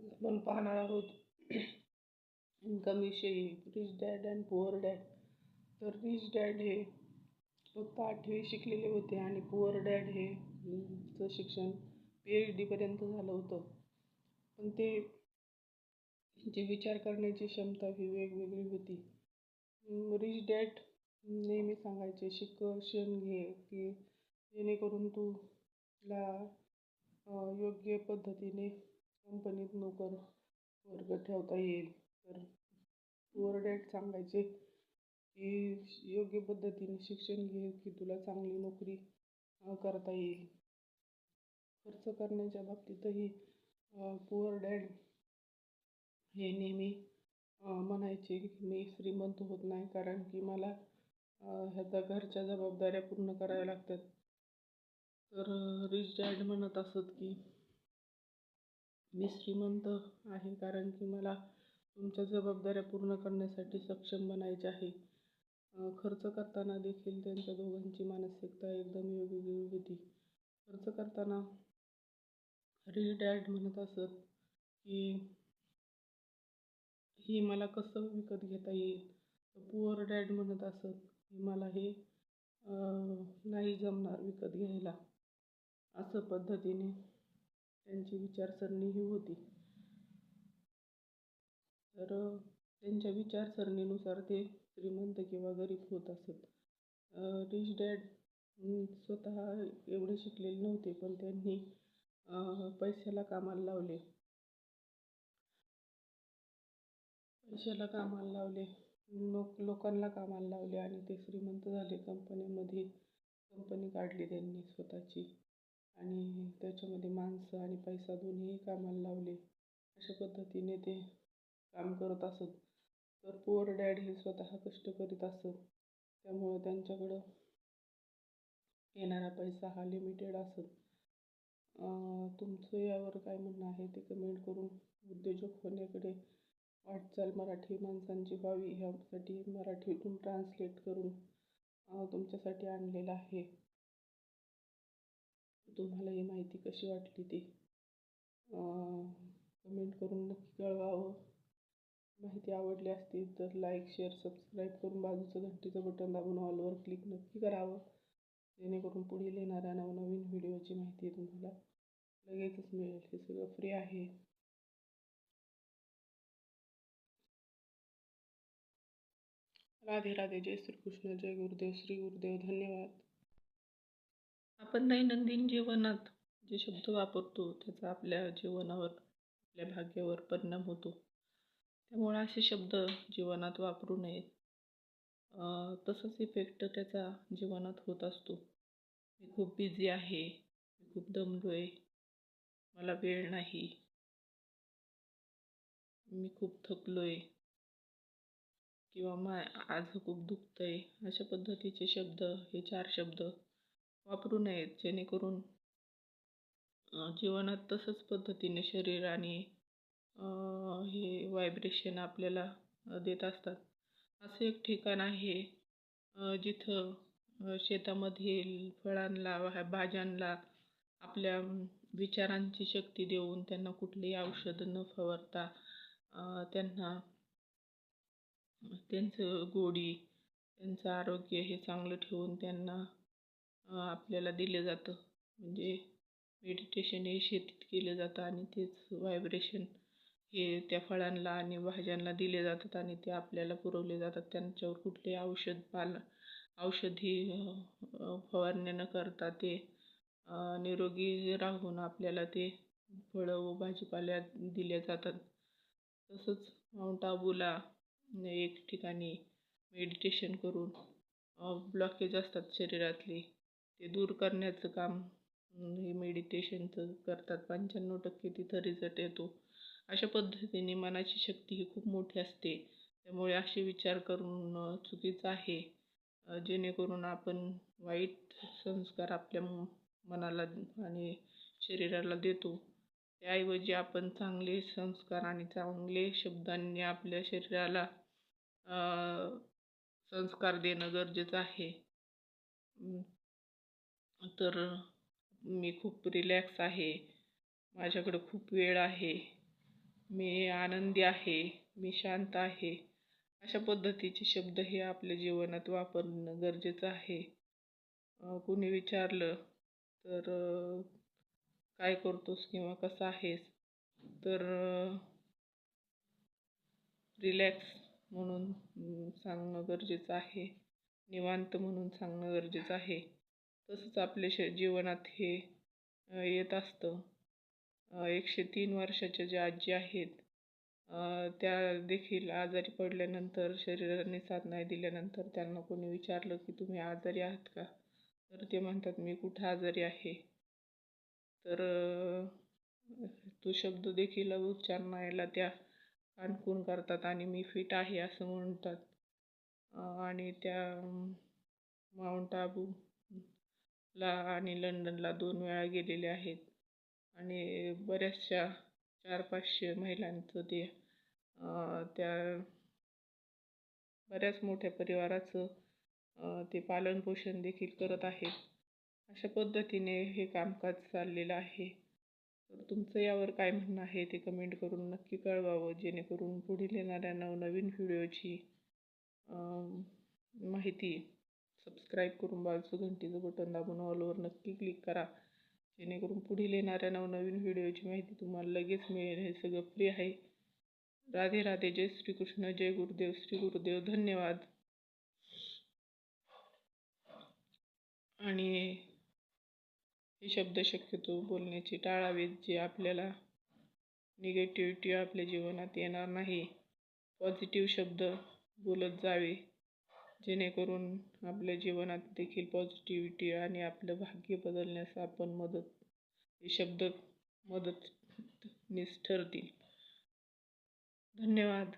आपण पाहणार आहोत इन्कम विषयी rich dad and poor dad तर रिच डॅड हे फक्त आठवी शिकलेले होते आणि पुअर डॅड हे चं शिक्षण पी एच डीपर्यंत झालं होतं पण ते जे विचार करण्याची क्षमता ही वेगवेगळी होती रिच डॅड नेहमी सांगायचे शिक्षण घे की जेणेकरून तू तुला योग्य पद्धतीने कंपनीत नोकर वर्ग ठेवता येईल. तर पुअर डॅड सांगायचे की योग्य पद्धतीने शिक्षण घे की तुला चांगली नोकरी करता येईल. खर्च करण्याच्या बाबतीतही पुअर डॅड हे नेहमी म्हणायचे की मी श्रीमंत होत नाही कारण की मला ह्याचा घरच्या जबाबदाऱ्या पूर्ण कराव्या लागतात. तर रिच डॅड म्हणत असत की मी श्रीमंत आहे कारण की मला तुमच्या जबाबदाऱ्या पूर्ण करण्यासाठी सक्षम बनायचे आहे. खर्च करताना देखील त्यांच्या दोघांची मानसिकता एकदम वेगवेगळी होती. खर्च करताना रिच डॅड म्हणत असत की हे मला कसं विकत घेता येईल? पुअर डॅड म्हणत असत की मला हे नाही जमणार विकत घ्यायला. असं पद्धतीने त्यांची विचारसरणी ही होती. तर त्यांच्या विचारसरणीनुसार ते श्रीमंत किंवा गरीब होत असत रिच डॅड स्वतः एवढे शिकलेले नव्हते पण त्यांनी पैशाला कामाला लावले. पैशाला कामाला लावले. लोक लोकांना कामाला लावले आणि ते श्रीमंत झाले. कंपनीमध्ये कंपनी काढली त्यांनी स्वतःची. आणि त्याच्यामध्ये माणसं आणि पैसा दोन्हीही कामाला लावले. अशा पद्धतीने ते काम करत असत. तर पुअर डॅड हे स्वतः कष्ट करीत असत. त्यामुळं त्यांच्याकडं येणारा पैसा हा लिमिटेड असत. तुमचं यावर काय म्हणणं आहे ते कमेंट करून उद्योजक होण्याकडे वाटचाल मराठी माणसांची व्हावी ह्यासाठी मराठीतून ट्रान्सलेट करून तुमच्यासाठी आणलेलं आहे. तुम्हाला ही माहिती कशी वाटली ती? कमेंट करून नक्की कळवावं. माहिती आवडली असतील तर लाईक शेअर सबस्क्राईब करून बाजूचं घंटीचं बटन दाबून ऑलवर क्लिक नक्की करावं. जेणेकरून पुढील येणाऱ्या नवनवीन व्हिडिओची माहिती तुम्हाला लगेचच मिळेल. हे सगळं फ्री आहे. राधे राधे. जय श्रीकृष्ण. जय गुरुदेव. श्री गुरुदेव धन्यवाद. आपण दैनंदिन जीवनात जे शब्द वापरतो त्याचा आपल्या जीवनावर आपल्या भाग्यावर परिणाम होतो. त्यामुळे असे शब्द जीवनात वापरू नयेत. तसंच इफेक्ट त्याचा जीवनात होत असतो. मी खूप बिझी आहे मी खूप दमलो आहे मला वेळ नाही. मी खूप थकलो आहे किंवा मा आज खूप दुखतं आहे अशा पद्धतीचे शब्द हे चार शब्द वापरू नयेत जेणेकरून जीवनात तसंच पद्धतीने शरीर आणि हे व्हायब्रेशन आपल्याला देत असतात. असं एक ठिकाण आहे जिथं शेतामधील फळांना भाज्यांना आपल्या विचारांची शक्ती देऊन त्यांना कुठलीही औषधं न फवारता त्यांना त्यांचं गोडी त्यांचं आरोग्य हे चांगलं ठेवून त्यांना आपल्याला दिलं जातं. म्हणजे मेडिटेशन हे शेतीत केलं जातं आणि तेच व्हायब्रेशन हे त्या फळांना आणि भाज्यांना दिले जातात आणि ते आपल्याला पुरवले जातात. त्यांच्यावर कुठले औषध पाल औषधी फवारण्या न करता ते निरोगी राहून आपल्याला ते फळं व भाजीपाल्या दिल्या जातात. तसंच माउंट आबूला एक ठिकाणी मेडिटेशन करून ब्लॉकेज असतात शरीरातली. ते दूर करण्याचं काम हे मेडिटेशनचं करतात. पंच्याण्णव टक्के तिथं रिझल्ट येतो. अशा पद्धतीने मनाची शक्ती ही खूप मोठी असते. त्यामुळे असे विचार करून चुकीचं आहे. जेणेकरून आपण वाईट संस्कार आपल्या मनाला आणि शरीराला देतो. त्याऐवजी आपण चांगले संस्कार आणि चांगले शब्दांनी आपल्या शरीराला संस्कार देणं गरजेचं आहे. तर मी खूप रिलॅक्स आहे. माझ्याकडं खूप वेळ आहे. मी आनंदी आहे. मी शांत आहे. अशा पद्धतीचे शब्द हे आपल्या जीवनात वापरणं गरजेचं आहे. कुणी विचारलं तर काय करतोस किंवा कसा आहेस? तर रिलॅक्स म्हणून सांगणं गरजेचं आहे. निवांत म्हणून सांगणं गरजेचं आहे. तसंच आपल्या श जीवनात हे येत असतं. एकशे तीन वर्षाच्या ज्या आजी आहेत त्या देखील आजारी पडल्यानंतर शरीराने साथ नाही दिल्यानंतर त्यांना कोणी विचारलं की तुम्ही आजारी आहात का? तर ते म्हणतात मी कुठं आजारी आहे? तर तो शब्द देखील उच्चारणायला त्या कानकून करतात आणि मी फिट आहे असं म्हणतात. आणि त्या माउंट आबू ला आणि लंडनला दोन वेळा गेलेले आहेत. आणि बऱ्याचशा चार पाचशे महिलांचं ते त्या बऱ्याच मोठ्या परिवाराचं ते पालनपोषण देखील करत आहेत. अशा पद्धतीने हे कामकाज चाललेलं आहे. तर तुमचं यावर काय म्हणणं आहे ते कमेंट करून नक्की कळवावं जेणेकरून पुढील येणाऱ्या नवनवीन व्हिडिओची माहिती सबस्क्राईब करून बाजूचं घंटीचं बटन दाबून ऑलवर नक्की क्लिक करा. जेणेकरून पुढील येणाऱ्या नवनवीन व्हिडिओची माहिती तुम्हाला लगेच मिळेल. हे सगळं फ्री आहे. राधे राधे. जय श्रीकृष्ण. जय गुरुदेव. श्री गुरुदेव. धन्यवाद. आणि हे शब्द शक्यतो बोलण्याची टाळावेत जे आपल्याला निगेटिव्हिटी आपल्या जीवनात येणार नाही. पॉझिटिव्ह शब्द बोलत जावे. जेणेकरून आपल्या जीवनात देखील पॉझिटिव्हिटी आणि आपलं भाग्य बदलण्यास आपण मदत हे शब्द मदतनीस ठरतील. धन्यवाद.